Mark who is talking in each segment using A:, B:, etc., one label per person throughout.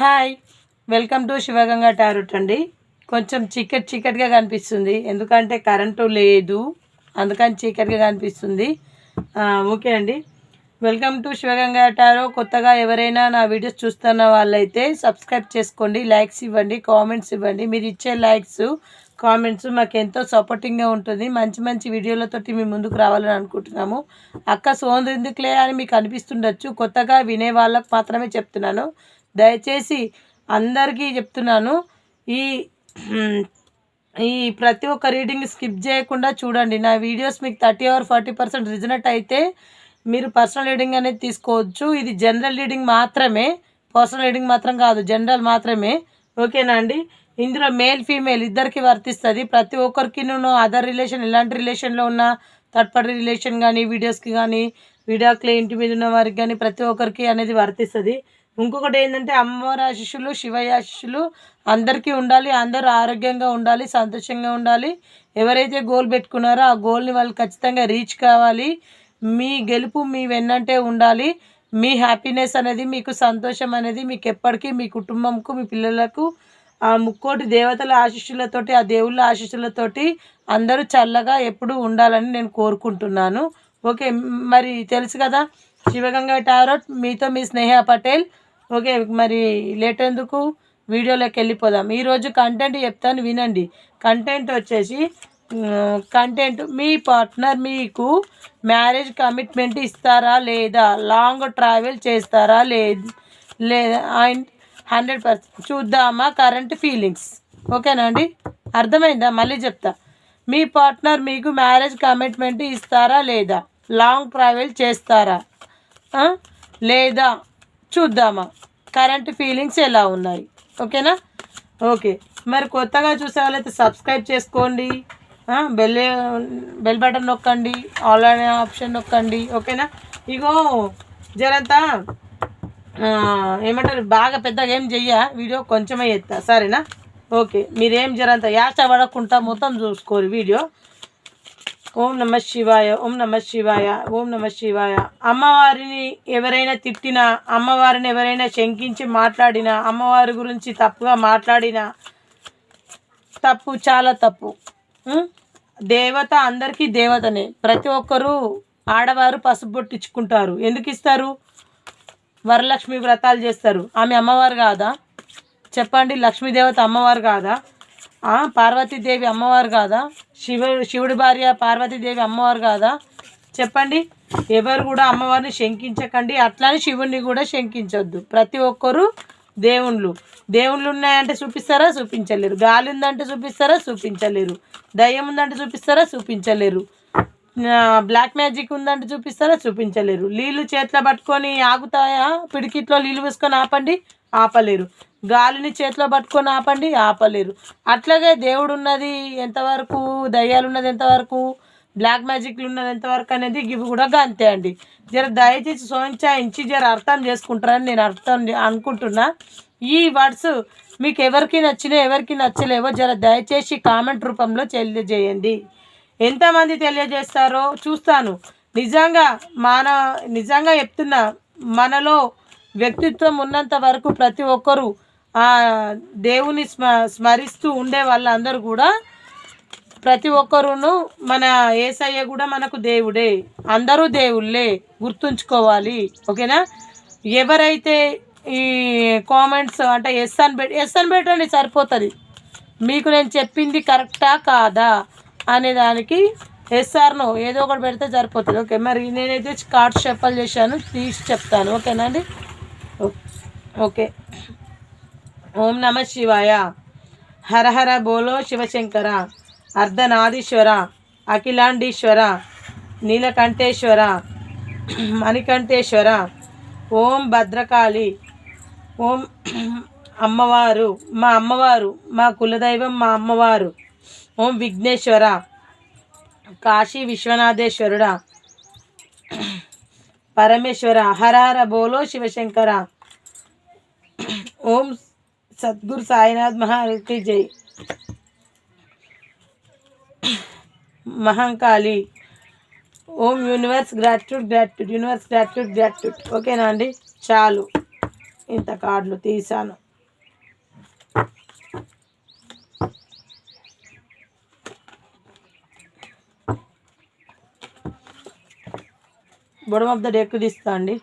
A: Hi welcome to Sivaganga tarot అండి. కొంచెం చీకటి చీకటిగా కనిపిస్తుంది. ఎందుకంటే కరెంటు లేదు. అందుకని చీకటిగా కనిపిస్తుంది. ఓకే అండి. Welcome to Sivaganga tarot. కొత్తగా ఎవరైనా నా వీడియోస్ చూస్తున్న వాళ్ళైతే సబ్స్క్రైబ్ చేసుకోండి లైక్స్ ఇవ్వండి కామెంట్స్ ఇవ్వండి. మీరు ఇచ్చే లైక్స్ కామెంట్స్ మాకు ఎంతో సపోర్టింగ్గా ఉంటుంది. మంచి మంచి వీడియోలతోటి మేము ముందుకు రావాలని అనుకుంటున్నాము. అక్క సోన్ ఎందుకులే అని మీకు అనిపిస్తుండొచ్చు. కొత్తగా వినే వాళ్ళకు మాత్రమే చెప్తున్నాను. దయచేసి అందరికీ చెప్తున్నాను. ఈ ఈ ప్రతి ఒక్క రీడింగ్ స్కిప్ చేయకుండా చూడండి. నా వీడియోస్ మీకు thirty or forty percent resonate అయితే మీరు పర్సనల్ రీడింగ్ అనేది తీసుకోవచ్చు. ఇది జనరల్ రీడింగ్ మాత్రమే పర్సనల్ రీడింగ్ మాత్రం కాదు జనరల్ మాత్రమే. ఓకేనా అండి? ఇందులో మేల్ ఫీమేల్ ఇద్దరికి వర్తిస్తుంది. ప్రతి ఒక్కరికి నేను అదర్ రిలేషన్ ఎలాంటి రిలేషన్లో ఉన్న థర్డ్ పార్టీ రిలేషన్ కానీ వీడియోస్కి కానీ వీడియోకి ఇంటి మీద ఉన్న వారికి కానీ ప్రతి ఒక్కరికి అనేది వర్తిస్తుంది. ఇంకొకటి ఏంటంటే అమ్మవారి ఆశిష్యులు శివయ్య ఆశిష్యులు అందరికీ ఉండాలి అందరూ ఆరోగ్యంగా ఉండాలి సంతోషంగా ఉండాలి. ఎవరైతే గోల్ పెట్టుకున్నారో ఆ గోల్ని వాళ్ళు ఖచ్చితంగా రీచ్ కావాలి. మీ గెలుపు మీ వెన్నంటే ఉండాలి. మీ హ్యాపీనెస్ అనేది మీకు సంతోషం అనేది మీకు ఎప్పటికీ మీ కుటుంబంకు మీ పిల్లలకు ఆ ముక్కోటి దేవతల ఆశీస్సులతోటి ఆ దేవుళ్ళ ఆశీస్సులతోటి అందరూ చల్లగా ఎప్పుడూ ఉండాలని నేను కోరుకుంటున్నాను. ఓకే మరి తెలుసు కదా శివగంగా టారోట్ మీతో మీ స్నేహ పటేల్. ఓకే మరి లేట్ ఎందుకు వీడియోలోకి వెళ్ళిపోదాం. ఈరోజు కంటెంట్ చెప్తాను వినండి. కంటెంట్ వచ్చేసి కంటెంట్ మీ పార్ట్నర్ మీకు మ్యారేజ్ కమిట్మెంట్ ఇస్తారా లేదా? లాంగ్ ట్రావెల్ చేస్తారా లేదు లేదా అండ్ హండ్రెడ్ పర్సెంట్ చూద్దామా కరెంట్ ఫీలింగ్స్ ఓకేనా అండి? అర్థమైందా? మళ్ళీ చెప్తా. మీ పార్ట్నర్ మీకు మ్యారేజ్ కమిట్మెంట్ ఇస్తారా లేదా? లాంగ్ ట్రావెల్ చేస్తారా? లేదా? చూద్దామా. కరెంట్ ఫీలింగ్స్ ఎలా ఉన్నాయి. ఓకేనా? ఓకే. మరి కొత్తగా చూసే వాళ్ళైతే సబ్స్క్రైబ్ చేసుకోండి. బెల్ బెల్ బటన్ నొక్కండి. ఆన్లైన్ ఆప్షన్ నొక్కండి. ఓకేనా? ఇగో జరంతా ఏమంటారు బాగా పెద్దగా ఏం చెయ్య? వీడియో కొంచెమే ఎత్తా. సరేనా? ఓకే. మీరేం జరంత యాచ పడకుండా మొత్తం చూసుకోరు వీడియో. ఓం నమ శివాయ ఓం నమ శివాయ ఓం నమ శివాయ. అమ్మవారిని ఎవరైనా తిట్టినా అమ్మవారిని ఎవరైనా శంకించి మాట్లాడినా అమ్మవారి గురించి తప్పుగా మాట్లాడినా తప్పు చాలా తప్పు. దేవత అందరికీ దేవతనే. ప్రతి ఒక్కరూ ఆడవారు పసుపు బొట్టించుకుంటారు ఎందుకు ఇస్తారు? వరలక్ష్మి వ్రతాలు చేస్తారు. ఆమె అమ్మవారు కాదా? చెప్పండి లక్ష్మీదేవత అమ్మవారు కాదా? పార్వతీదేవి అమ్మవారు కాదా? శివుడు శివుడి భార్య పార్వతీదేవి అమ్మవారు కాదా? చెప్పండి. ఎవరు కూడా అమ్మవారిని శంకించకండి. అట్లానే శివుణ్ణి కూడా శంకించొద్దు. ప్రతి ఒక్కరు దేవుళ్ళు. దేవుళ్ళు ఉన్నాయంటే చూపిస్తారా? చూపించలేరు. గాలి ఉందంటే చూపిస్తారా? చూపించలేరు. దయ్యం ఉందంటే చూపిస్తారా? చూపించలేరు. బ్లాక్ మ్యాజిక్ ఉందంటే చూపిస్తారా? చూపించలేరు. నీళ్ళు చేతిలో పట్టుకొని ఆగుతాయా? పిడికిట్లో నీళ్ళు వేసుకొని ఆపండి. ఆపలేరు. గాలిని చేతిలో పట్టుకొని ఆపండి ఆపలేరు. అట్లాగే దేవుడు ఉన్నది ఎంతవరకు దయ్యాలు ఉన్నది ఎంతవరకు బ్లాక్ మ్యాజిక్లు ఉన్నది ఎంతవరకు అనేది ఇవి కూడా అంతే అండి. జర దయచేసి సోంచాయించి జర అర్థం చేసుకుంటారని నేను అర్థం అనుకుంటున్నా. ఈ వర్డ్స్ మీకు ఎవరికి నచ్చినా ఎవరికి నచ్చలేవో జర దయచేసి కామెంట్ రూపంలో తెలియజేయండి. ఎంతమంది తెలియజేస్తారో చూస్తాను. నిజంగా మన నిజంగా చెప్తున్నా మనలో వ్యక్తిత్వం ఉన్నంత వరకు ప్రతి ఒక్కరూ దేవుని స్మ స్మరిస్తూ ఉండే వాళ్ళందరూ కూడా ప్రతి ఒక్కరును మన ఏసయ్య కూడా మనకు దేవుడే అందరూ దేవుళ్ళే గుర్తుంచుకోవాలి ఓకేనా? ఎవరైతే ఈ కామెంట్స్ అంటే ఎస్ అని పెట్టి ఎస్ అని పెట్టండి సరిపోతుంది. మీకు నేను చెప్పింది కరెక్టా కాదా అనే దానికి ఎస్ఆర్నో ఏదో ఒకటి పెడితే సరిపోతుంది. ఓకే మరి నేనైతే కార్డ్స్ చెప్పలు చేశాను తీసి చెప్తాను. ఓకేనా అండి? ఓకే. ఓం నమ శివాయ. హరహర బోలో శివశంకర. అర్ధనాదీశ్వర. అఖిలాండీశ్వర. నీలకంఠేశ్వర. మణికంఠేశ్వర. ఓం భద్రకాళి. ఓం అమ్మవారు. మా అమ్మవారు. మా కులదైవం మా అమ్మవారు. ఓం విఘ్నేశ్వర. కాశీ విశ్వనాథేశ్వరుడ. పరమేశ్వర. హరహర బోలో శివశంకర. ఓం సద్గురు సాయినాథ్ మహారాజ్ జై. మహంకాళి. ఓం universe gratitude gratitude universe gratitude gratitude. ఓకేనా అండి? చాలు. ఇంత కార్డులు తీసాను బొడమ ఆఫ్ ద డెక్ తీస్తా అండి.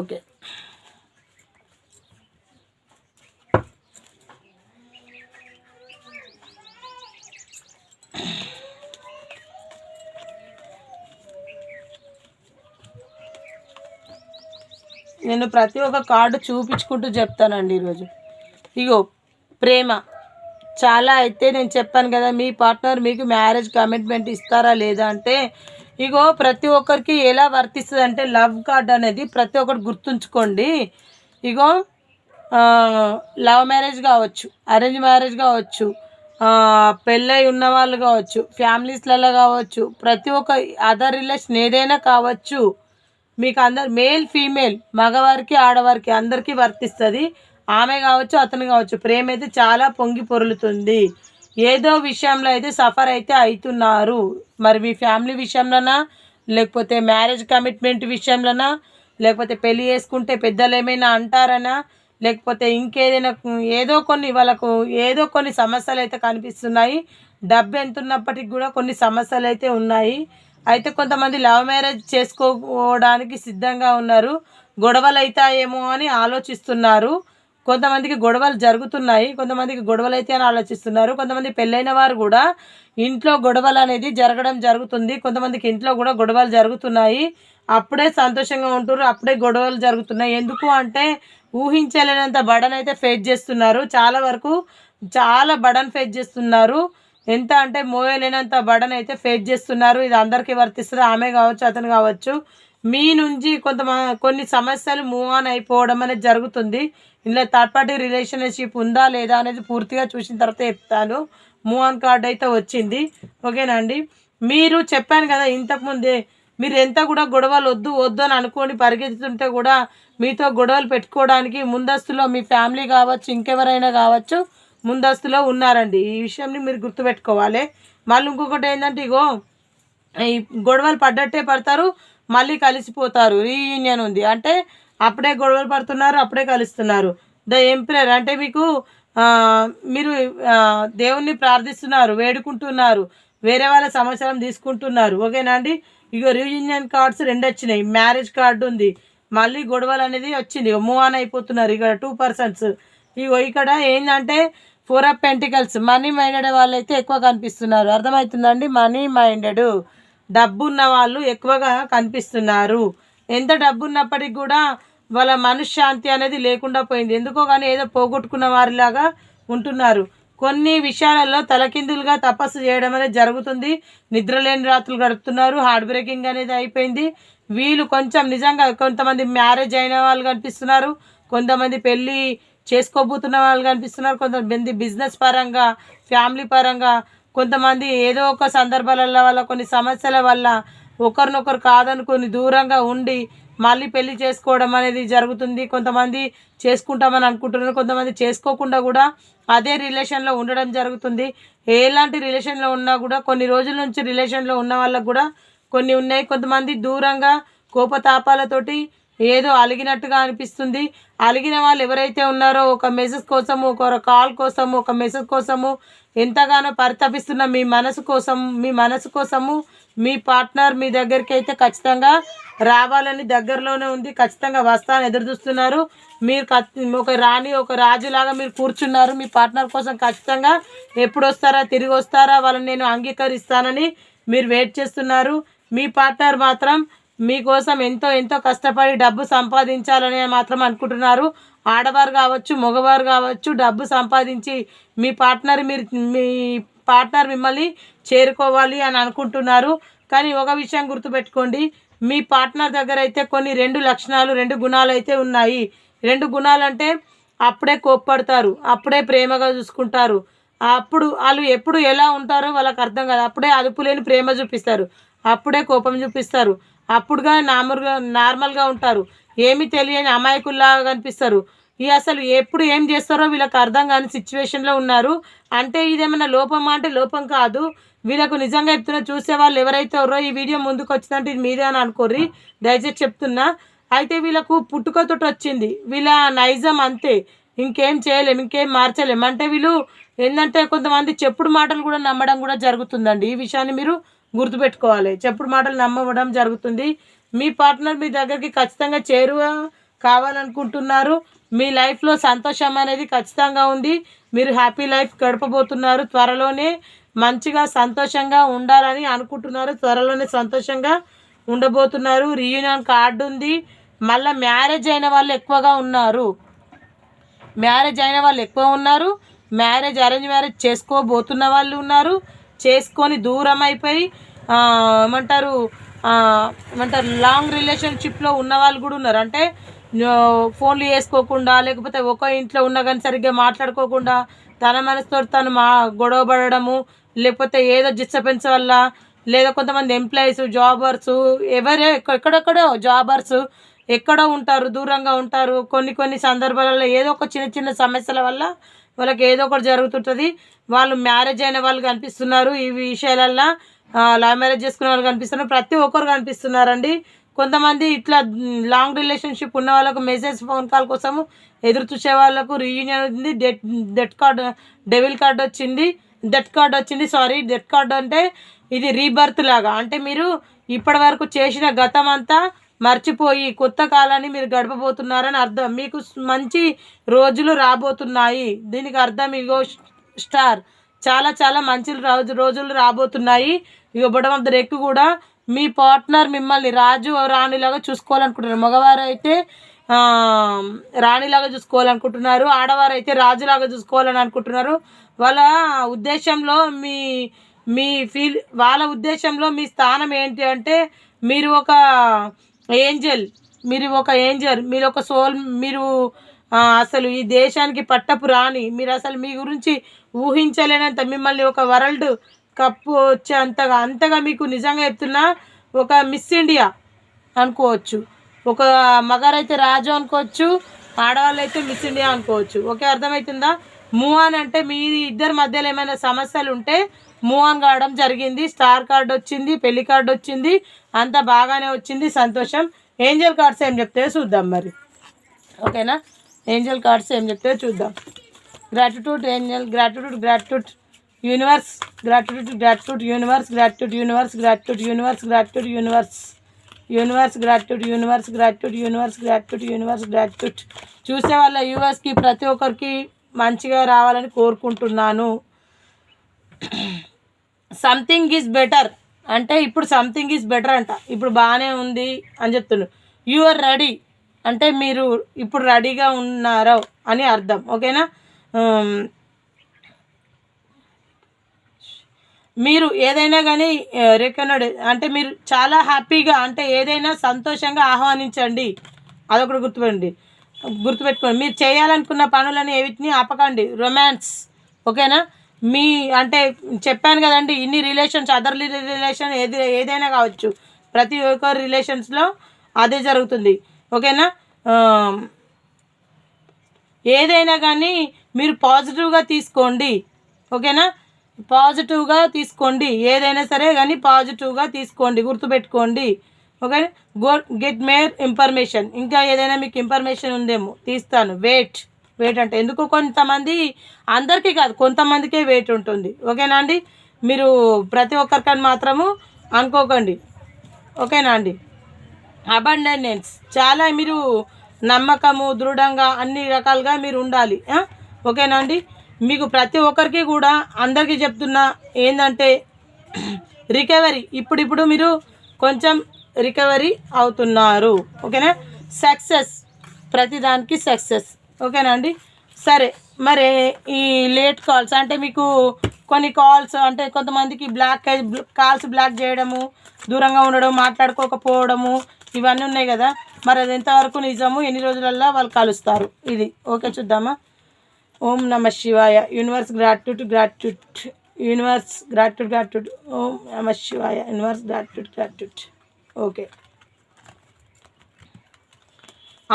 A: ఓకే. నేను ప్రతి ఒక్క కార్డు చూపించుకుంటూ చెప్తానండి ఈరోజు. ఇగో ప్రేమ. చాలా అయితే నేను చెప్పాను కదా మీ పార్ట్నర్ మీకు మ్యారేజ్ కమిట్మెంట్ ఇస్తారా లేదా అంటే ఇగో ప్రతి ఒక్కరికి ఎలా వర్తిస్తుంది అంటే లవ్ కార్డ్ అనేది ప్రతి ఒక్కరు గుర్తుంచుకోండి. ఇగో లవ్ మ్యారేజ్ కావచ్చు అరేంజ్ మ్యారేజ్ కావచ్చు పెళ్ళై ఉన్న వాళ్ళు కావచ్చు ఫ్యామిలీస్లలో కావచ్చు ప్రతి ఒక్క అదర్ రిలేషన్ ఏదైనా కావచ్చు మీకు అందరు మేల్ ఫీమేల్ మగవారికి ఆడవారికి అందరికీ వర్తిస్తుంది. ఆమె కావచ్చు అతను కావచ్చు ప్రేమ అయితే చాలా పొంగి పొరులుతుంది. ఏదో విషయంలో అయితే సఫర్ అయితే అవుతున్నారు. మరి మీ ఫ్యామిలీ విషయంలోనా? లేకపోతే మ్యారేజ్ కమిట్మెంట్ విషయంలోనా? లేకపోతే పెళ్ళి చేసుకుంటే పెద్దలు ఏమైనా అంటారనా? లేకపోతే ఇంకేదైనా ఏదో కొన్ని వాళ్ళకు ఏదో కొన్ని సమస్యలు అయితే కనిపిస్తున్నాయి. డబ్బు ఎంత ఉన్నప్పటికి కూడా కొన్ని సమస్యలు అయితే ఉన్నాయి. అయితే కొంతమంది లవ్ మ్యారేజ్ చేసుకోవడానికి సిద్ధంగా ఉన్నారు. గొడవలు అవుతాయేమో అని ఆలోచిస్తున్నారు. కొంతమందికి గొడవలు జరుగుతున్నాయి కొంతమందికి గొడవలు అయితే అని ఆలోచిస్తున్నారు. కొంతమంది పెళ్ళైన వారు కూడా ఇంట్లో గొడవలు అనేది జరగడం జరుగుతుంది. కొంతమందికి ఇంట్లో కూడా గొడవలు జరుగుతున్నాయి. అప్పుడే సంతోషంగా ఉంటారు అప్పుడే గొడవలు జరుగుతున్నాయి. ఎందుకు అంటే ఊహించలేనంత బడన్ అయితే ఫేస్ చేస్తున్నారు. చాలా వరకు చాలా బడన్ ఫేస్ చేస్తున్నారు. ఎంత అంటే మోయలేనంత బడన్ అయితే ఫేస్ చేస్తున్నారు. ఇది అందరికీ వర్తిస్తుంది. ఆమె కావచ్చు అతను కావచ్చు. మీ నుంచి కొంత కొన్ని సమస్యలు మూవ్ ఆన్ అయిపోవడం అనేది జరుగుతుంది. ఇందులో థర్డ్ పార్టీ రిలేషన్షిప్ ఉందా లేదా అనేది పూర్తిగా చూసిన తర్వాత చెప్తాను. మూవ్ ఆన్ కార్డ్ అయితే వచ్చింది. ఓకేనా అండి? మీరు చెప్పాను కదా ఇంతకుముందే మీరు ఎంత కూడా గొడవలు వద్దు వద్దు అని అనుకొని పరిగెత్తుతుంటే కూడా మీతో గొడవలు పెట్టుకోవడానికి ముందస్తులో మీ ఫ్యామిలీ కావచ్చు ఇంకెవరైనా కావచ్చు ముందస్తులో ఉన్నారండి. ఈ విషయాన్ని మీరు గుర్తుపెట్టుకోవాలి. మళ్ళీ ఇంకొకటి ఏంటంటే ఇగో ఈ గొడవలు పడ్డట్టే పడతారు మళ్ళీ కలిసిపోతారు. రీయూనియన్ ఉంది. అంటే అప్పుడే గొడవలు పడుతున్నారు అప్పుడే కలుస్తున్నారు. ద ఎంప్రయర్ అంటే మీకు మీరు దేవుణ్ణి ప్రార్థిస్తున్నారు వేడుకుంటున్నారు వేరే వాళ్ళ సమాచారం తీసుకుంటున్నారు. ఓకేనా అండి? ఇగో రీయూనియన్ కార్డ్స్ రెండు వచ్చినాయి. మ్యారేజ్ కార్డు ఉంది. మళ్ళీ గొడవలు అనేది వచ్చింది. మూవ్ ఆన్ అయిపోతున్నారు ఇక్కడ టూ పర్సన్స్. ఇగో ఇక్కడ ఏంటంటే four of pentacles. Money minded వాళ్ళు అయితే ఎక్కువ కనిపిస్తున్నారు. అర్థమవుతుందండి మనీ మైండెడ్ డబ్బు ఉన్న వాళ్ళు ఎక్కువగా కనిపిస్తున్నారు. ఎంత డబ్బు ఉన్నప్పటికి కూడా వాళ్ళ మనశ్శాంతి అనేది లేకుండా పోయింది. ఎందుకో కానీ ఏదో పోగొట్టుకున్న వారిలాగా ఉంటున్నారు. కొన్ని విషయాలలో తలకిందులుగా తపస్సు చేయడం అనేది జరుగుతుంది. నిద్రలేని రాత్రులు గడుపుతున్నారు. హార్డ్ బ్రేకింగ్ అనేది అయిపోయింది. వీళ్ళు కొంచెం నిజంగా కొంతమంది మ్యారేజ్ అయిన వాళ్ళు కనిపిస్తున్నారు. కొంతమంది పెళ్ళి చేసుకోబోతున్న వాళ్ళు కనిపిస్తున్నారు. కొంతమంది బిజినెస్ పరంగా ఫ్యామిలీ పరంగా కొంతమంది ఏదో ఒక సందర్భాల వల్ల కొన్ని సమస్యల వల్ల ఒకరినొకరు కాదనుకొని దూరంగా ఉండి మళ్ళీ పెళ్ళి చేసుకోవడం అనేది జరుగుతుంది. కొంతమంది చేసుకుంటామని అనుకుంటున్నారు కొంతమంది చేసుకోకుండా కూడా అదే రిలేషన్లో ఉండడం జరుగుతుంది. ఎలాంటి రిలేషన్లో ఉన్నా కూడా కొన్ని రోజుల నుంచి రిలేషన్లో ఉన్న వాళ్ళకు కూడా కొన్ని ఉన్నాయి. కొంతమంది దూరంగా కోపతాపాలతోటి ఏదో అలిగినట్టుగా అనిపిస్తుంది. అలిగిన వాళ్ళు ఎవరైతే ఉన్నారో ఒక మెసేజ్ కోసము ఒక కాల్ కోసము ఒక మెసేజ్ కోసము ఎంతగానో పరితపిస్తున్న మీ మనసు కోసం మీ మనసు కోసము మీ పార్ట్నర్ మీ దగ్గరికి అయితే ఖచ్చితంగా రావాలని దగ్గరలోనే ఉంది ఖచ్చితంగా వస్తాను ఎదురు చూస్తున్నారు. మీరు ఒక రాణి ఒక రాజులాగా మీరు కూర్చున్నారు. మీ పార్ట్నర్ కోసం ఖచ్చితంగా ఎప్పుడు వస్తారా తిరిగి వస్తారా వాళ్ళని నేను అంగీకరిస్తానని మీరు వెయిట్ చేస్తున్నారు. మీ పార్ట్నర్ మాత్రం మీకోసం ఎంతో ఎంతో కష్టపడి డబ్బు సంపాదించాలని మాత్రం అనుకుంటున్నారు. ఆడవారు కావచ్చు మగవారు కావచ్చు డబ్బు సంపాదించి మీ పార్ట్నర్ మీరు మీ పార్ట్నర్ మిమ్మల్ని చేరుకోవాలి అని అనుకుంటున్నారు. కానీ ఒక విషయం గుర్తుపెట్టుకోండి. మీ పార్ట్నర్ దగ్గర అయితే కొన్ని రెండు లక్షణాలు రెండు గుణాలు అయితే ఉన్నాయి. రెండు గుణాలు అంటే అప్పుడే కోప్పడతారు అప్పుడే ప్రేమగా చూసుకుంటారు. అప్పుడు వాళ్ళు ఎప్పుడు ఎలా ఉంటారో వాళ్ళకి అర్థం కాదు. అప్పుడే అదుపు లేని ప్రేమ చూపిస్తారు అప్పుడే కోపం చూపిస్తారు. అప్పుడుగా నార్మల్గా నార్మల్గా ఉంటారు. ఏమీ తెలియని అమాయకుల్లాగా కనిపిస్తారు. ఈ అసలు ఎప్పుడు ఏం చేస్తారో వీళ్ళకి అర్థం కాని సిచ్యువేషన్లో ఉన్నారు. అంటే ఇదేమైనా లోపమా అంటే లోపం కాదు. వీళ్ళకు నిజంగా చెప్తున్నా చూసే వాళ్ళు ఎవరైతే ఉన్నారో ఈ వీడియో ముందుకు వచ్చిందంటే ఇది మీదే అని అనుకోర్రి. దయచేసి చెప్తున్నా. అయితే వీళ్ళకు పుట్టుకతోటి వచ్చింది. వీళ్ళ నైజం అంతే. ఇంకేం చేయలేము ఇంకేం మార్చలేము అంటే వీళ్ళు ఏంటంటే కొంతమంది చెప్పుడు మాటలు కూడా నమ్మడం కూడా జరుగుతుందండి. ఈ విషయాన్ని మీరు గుర్తుపెట్టుకోవాలి. చెప్పుడు మాటలు నమ్మడం జరుగుతుంది. మీ పార్ట్నర్ మీ దగ్గరికి ఖచ్చితంగా చేరువ కావాలనుకుంటున్నారు. మీ లైఫ్లో సంతోషం అనేది ఖచ్చితంగా ఉంది. మీరు హ్యాపీ లైఫ్ గడపబోతున్నారు. త్వరలోనే మంచిగా సంతోషంగా ఉండాలని అనుకుంటున్నారు. త్వరలోనే సంతోషంగా ఉండబోతున్నారు. రీయూనియన్ కార్డు ఉంది. మళ్ళీ మ్యారేజ్ అయిన వాళ్ళు ఎక్కువగా ఉన్నారు. మ్యారేజ్ అయిన వాళ్ళు ఎక్కువ ఉన్నారు. మ్యారేజ్ అరేంజ్ మ్యారేజ్ చేసుకోబోతున్న వాళ్ళు ఉన్నారు. చేసుకొని దూరం అయిపోయి ఏమంటారు ఏమంటారు లాంగ్ రిలేషన్షిప్లో ఉన్న వాళ్ళు కూడా ఉన్నారు. అంటే ఫోన్లు చేసుకోకుండా లేకపోతే ఒక ఇంట్లో ఉన్నా కానీ సరిగ్గా మాట్లాడుకోకుండా తన మనసుతో తను మా గొడవ పడడము లేకపోతే ఏదో డిస్టర్బెన్స్ వల్ల లేదా కొంతమంది ఎంప్లాయీస్ జాబర్స్ ఎవరే ఎక్కడెక్కడో జాబర్స్ ఎక్కడో ఉంటారు దూరంగా ఉంటారు. కొన్ని కొన్ని సందర్భాలలో ఏదో ఒక చిన్న చిన్న సమస్యల వల్ల వాళ్ళకి ఏదో ఒకటి జరుగుతుంటుంది. వాళ్ళు మ్యారేజ్ అయిన వాళ్ళు కనిపిస్తున్నారు. ఈ విషయాలల్లో లవ్ మ్యారేజ్ చేసుకునే వాళ్ళు కనిపిస్తున్నారు. ప్రతి ఒక్కరు కనిపిస్తున్నారండి. కొంతమంది ఇట్లా లాంగ్ రిలేషన్షిప్ ఉన్న వాళ్ళకు మెసేజ్ ఫోన్ కాల్ కోసము ఎదురు చూసే వాళ్ళకు రీయూనియన్ ఉంది. Death death card devil card వచ్చింది. డెత్ కార్డ్ వచ్చింది. సారీ డెత్ కార్డ్ అంటే ఇది రీబర్త్ లాగా. అంటే మీరు ఇప్పటి వరకు చేసిన గతం అంతా మర్చిపోయి కొత్త కాలాన్ని మీరు గడపబోతున్నారని అర్థం. మీకు మంచి రోజులు రాబోతున్నాయి. దీనికి అర్థం ఇగో స్టార్ చాలా చాలా మంచి రోజు రోజులు రాబోతున్నాయి. ఇక బుడమంత రెక్కు కూడా మీ పార్ట్నర్ మిమ్మల్ని రాజు రాణిలాగా చూసుకోవాలనుకుంటున్నారు. మగవారు అయితే రాణిలాగా చూసుకోవాలనుకుంటున్నారు. ఆడవారు అయితే రాజులాగా చూసుకోవాలని అనుకుంటున్నారు వాళ్ళ ఉద్దేశంలో మీ మీ ఫీల్ వాళ్ళ ఉద్దేశంలో మీ స్థానం ఏంటి అంటే మీరు ఒక ఏంజల్ మీరు ఒక ఏంజల్ మీరు ఒక సోల్ మీరు అసలు ఈ దేశానికి పట్టపు రాని మీరు అసలు మీ గురించి ఊహించలేనంత మిమ్మల్ని ఒక వరల్డ్ కప్పు వచ్చే అంతగా అంతగా మీకు నిజంగా చెప్తున్నా ఒక మిస్ ఇండియా అనుకోవచ్చు. ఒక మగారైతే రాజు అనుకోవచ్చు ఆడవాళ్ళు అయితే మిస్ ఇండియా అనుకోవచ్చు. ఓకే అర్థమవుతుందా మూవ్ ఆన్ అంటే మీ ఇద్దరి మధ్యలో ఏమైనా సమస్యలు ఉంటే మూవ్ ఆన్ కావడం జరిగింది. స్టార్ కార్డ్ వచ్చింది పెళ్ళి కార్డు వచ్చింది అంత బాగానే వచ్చింది సంతోషం. ఏంజల్ కార్డ్స్ ఏం చెప్తే చూద్దాం మరి. ఓకేనా? ఏంజల్ కార్డ్స్ ఏం చెప్తే చూద్దాం. Gratitude angel gratitude gratitude universe gratitude gratitude universe gratitude universe gratitude universe gratitude universe. Universe gratitude universe gratitude universe gratitude universe gratitude చూసే వాళ్ళ యూవర్స్కి ప్రతి ఒక్కరికి మంచిగా రావాలని కోరుకుంటున్నాను. సంథింగ్ ఈజ్ బెటర్ అంటే ఇప్పుడు సంథింగ్ ఈజ్ బెటర్ అంట. ఇప్పుడు బాగానే ఉంది అని చెప్తున్నారు. యు ఆర్ రెడీ అంటే మీరు ఇప్పుడు రెడీగా ఉన్నారో అని అర్థం. ఓకేనా మీరు ఏదైనా కానీ రికనడ్ అంటే మీరు చాలా హ్యాపీగా అంటే ఏదైనా సంతోషంగా ఆహ్వానించండి. అదొకటి గుర్తుపెట్టండి. గుర్తుపెట్టుకోండి. మీరు చేయాలనుకున్న పనులని ఏవిటిని ఆపకండి. రొమాన్స్. ఓకేనా? మీ అంటే చెప్పాను కదండి ఇన్ని రిలేషన్స్ అదర్ రిలేషన్ ఏది ఏదైనా కావచ్చు. ప్రతి ఒక్కరి రిలేషన్స్లో అదే జరుగుతుంది. ఓకేనా? ఏదైనా కానీ మీరు పాజిటివ్గా తీసుకోండి. ఓకేనా? పాజిటివ్గా తీసుకోండి. ఏదైనా సరే కానీ పాజిటివ్గా తీసుకోండి. గుర్తుపెట్టుకోండి. Okay? Go get more information. ఇంకా ఏదైనా మీకు ఇన్ఫర్మేషన్ ఉందేమో తీస్తాను. వెయిట్. వెయిట్ అంటే ఎందుకు? కొంతమంది అందరికీ కాదు కొంతమందికే వెయిట్ ఉంటుంది. ఓకేనా అండి? మీరు ప్రతి ఒక్కరికని మాత్రము అనుకోకండి. ఓకేనా అండి? అబండెన్స్ చాలా మీరు నమ్మకము దృఢంగా అన్ని రకాలుగా మీరు ఉండాలి. ఓకేనా అండి? మీకు ప్రతి ఒక్కరికి కూడా అందరికీ చెప్తున్నా ఏంటంటే రికవరీ ఇప్పుడిప్పుడు మీరు కొంచెం రికవరీ అవుతున్నారు. ఓకేనా? సక్సెస్. ప్రతిదానికి సక్సెస్. ఓకేనా అండి? సరే మరి ఈ లేట్ కాల్స్ అంటే మీకు కొన్ని కాల్స్ అంటే కొంతమందికి బ్లాక్ కాల్స్ బ్లాక్ చేయడము దూరంగా ఉండడం మాట్లాడుకోకపోవడము ఇవన్నీ ఉన్నాయి కదా. మరి అది ఎంతవరకు నిజము? ఎన్ని రోజులల్లో వాళ్ళు కలుస్తారు? ఇది. ఓకే చూద్దామా? ఓం నమ శివాయ. Universe gratitude gratitude universe gratitude గ్రాట్యూట్ ఓం నమ శివాయ. యూనివర్స్ గ్రాట్యూట్ గ్రాట్యూట్ ఓకే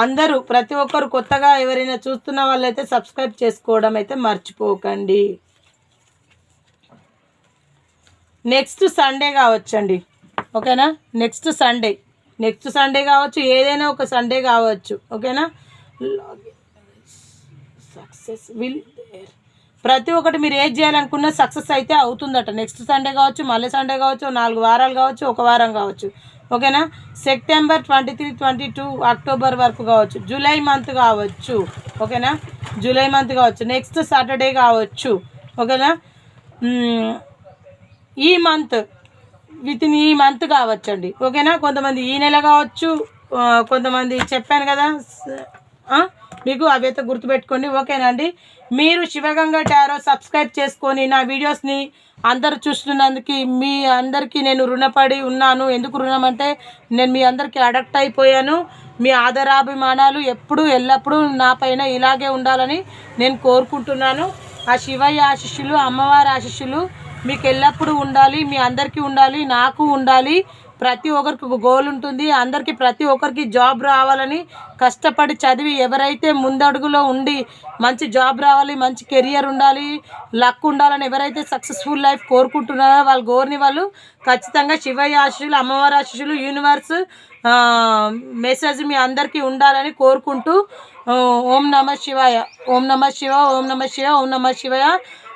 A: అందరూ ప్రతి ఒక్కరు కొత్తగా ఎవరైనా చూస్తున్న వాళ్ళైతే సబ్స్క్రైబ్ చేసుకోవడం అయితే మర్చిపోకండి. నెక్స్ట్ సండే కావచ్చండి. ఓకేనా నెక్స్ట్ సండే నెక్స్ట్ సండే కావచ్చు ఏదైనా ఒక సండే కావచ్చు. ఓకేనా సక్సెస్ విల్ ప్రతి ఒక్కటి మీరు ఏది చేయాలనుకున్నా సక్సెస్ అయితే అవుతుందట. నెక్స్ట్ సండే కావచ్చు మళ్ళీ సండే కావచ్చు నాలుగు వారాలు కావచ్చు ఒక వారం కావచ్చు. Okay? September twenty three twenty two October వరకు కావచ్చు. జూలై మంత్ కావచ్చు. ఓకేనా? జూలై మంత్ కావచ్చు. నెక్స్ట్ సాటర్డే కావచ్చు. ఓకేనా? ఈ మంత్ విత్ ఇన్ ఈ మంత్ కావచ్చండి. ఓకేనా? కొంతమంది ఈ నెల కావచ్చు కొంతమంది చెప్పాను కదా స- మీకు అవి అయితే గుర్తుపెట్టుకోండి ఓకేనండి మీరు శివగంగా టారో సబ్స్క్రైబ్ చేసుకొని నా వీడియోస్ని అందరు చూస్తున్నందుకు మీ అందరికీ నేను రుణపడి ఉన్నాను. ఎందుకు రుణం అంటే నేను మీ అందరికీ అడక్ట్ అయిపోయాను. మీ ఆదరాభిమానాలు ఎప్పుడు ఎల్లప్పుడూ నా పైన ఇలాగే ఉండాలని నేను కోరుకుంటున్నాను. ఆ శివయ్య ఆశిష్యులు అమ్మవారి ఆశిష్యులు మీకు ఎల్లప్పుడూ ఉండాలి మీ అందరికీ ఉండాలి నాకు ఉండాలి. ప్రతి ఒక్కరికి ఒక గోల్ ఉంటుంది. అందరికీ ప్రతి ఒక్కరికి జాబ్ రావాలని కష్టపడి చదివి ఎవరైతే ముందడుగులో ఉండి మంచి జాబ్ రావాలి మంచి కెరియర్ ఉండాలి లక్ ఉండాలని ఎవరైతే సక్సెస్ఫుల్ లైఫ్ కోరుకుంటున్నారో వాళ్ళ గోర్ని వాళ్ళు ఖచ్చితంగా శివయ్య ఆశీస్సులు అమ్మవారి ఆశీస్సులు యూనివర్స్ మెసేజ్ మీ అందరికీ ఉండాలని కోరుకుంటూ ఓం నమ శివాయ. ఓం నమ శివ ఓం నమ శివ ఓం నమ శివయ.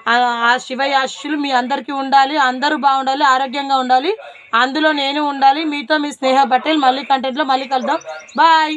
A: ఆ- ఆ ఆశీస్సులు మీ అందరికీ ఉండాలి అందరూ బాగుండాలి ఆరోగ్యంగా ఉండాలి. అందులో నేను ఉండాలి మీతో మీ స్నేహ పటేల్ మళ్ళీ కంటెంట్లో మళ్ళీ కలుద్దాం. బాయ్